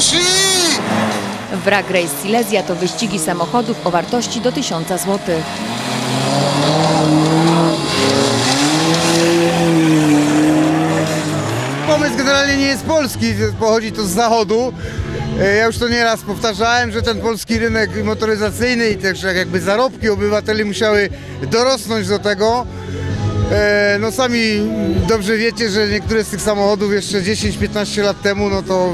poszli! Wrak Race Silesia to wyścigi samochodów o wartości do 1000 zł. Pomysł generalnie nie jest polski, pochodzi to z zachodu. E, Ja już to nieraz powtarzałem, że ten polski rynek motoryzacyjny i też jak jakby zarobki obywateli musiały dorosnąć do tego. E, No sami dobrze wiecie, że niektóre z tych samochodów jeszcze 10-15 lat temu no to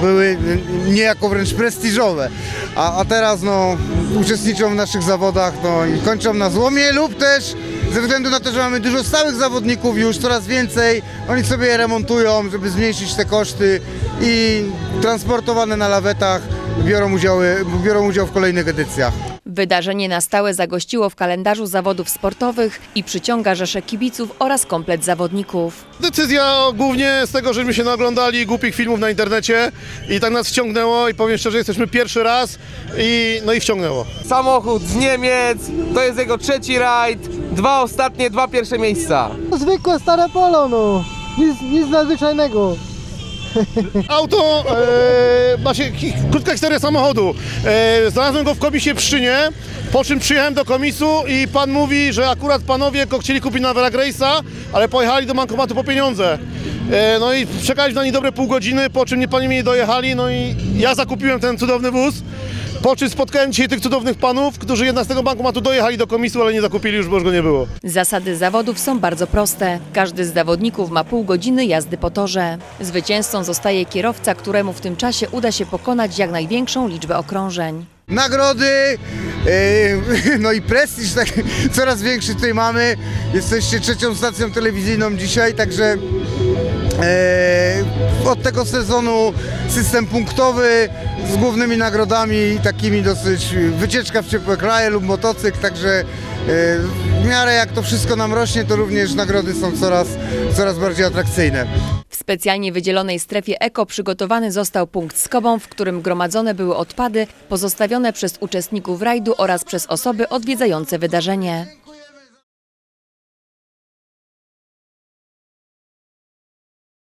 były niejako wręcz prestiżowe, a, a teraz no uczestniczą w naszych zawodach no, i kończą na złomie lub też ze względu na to, że mamy dużo stałych zawodników już, coraz więcej, oni sobie je remontują, żeby zmniejszyć te koszty i transportowane na lawetach biorą, udziały, biorą udział w kolejnych edycjach. Wydarzenie na stałe zagościło w kalendarzu zawodów sportowych i przyciąga rzesze kibiców oraz komplet zawodników. Decyzja głównie z tego, żeśmy się naoglądali głupich filmów na internecie i tak nas wciągnęło i powiem szczerze, jesteśmy pierwszy raz i no i wciągnęło. Samochód z Niemiec, to jest jego trzeci rajd, dwa ostatnie, dwa pierwsze miejsca. Zwykłe stare polo, no. Nic, nic nadzwyczajnego. Auto, e, ki- krótka historia samochodu. E, znalazłem go w komisie Pszczynie, po czym przyjechałem do komisu i pan mówi, że akurat panowie go chcieli kupić na Vera Grace'a, ale pojechali do bankomatu po pieniądze. E, no i czekaliśmy na nich dobre pół godziny, po czym nie pani mi dojechali, no i ja zakupiłem ten cudowny wóz. Po czym spotkałem dzisiaj tych cudownych panów, którzy jednak z tego bankomatu dojechali do komisu, ale nie zakupili już, bo już go nie było. Zasady zawodów są bardzo proste. Każdy z zawodników ma pół godziny jazdy po torze. Zwycięzcą zostaje kierowca, któremu w tym czasie uda się pokonać jak największą liczbę okrążeń. Nagrody, e, no i prestiż tak, coraz większy tutaj mamy. Jesteście trzecią stacją telewizyjną dzisiaj, także od tego sezonu system punktowy z głównymi nagrodami, takimi dosyć wycieczka w ciepłe kraje lub motocykl, także e, w miarę jak to wszystko nam rośnie, to również nagrody są coraz, coraz bardziej atrakcyjne. W specjalnie wydzielonej strefie eko przygotowany został punkt z kobą, w którym gromadzone były odpady pozostawione przez uczestników rajdu oraz przez osoby odwiedzające wydarzenie.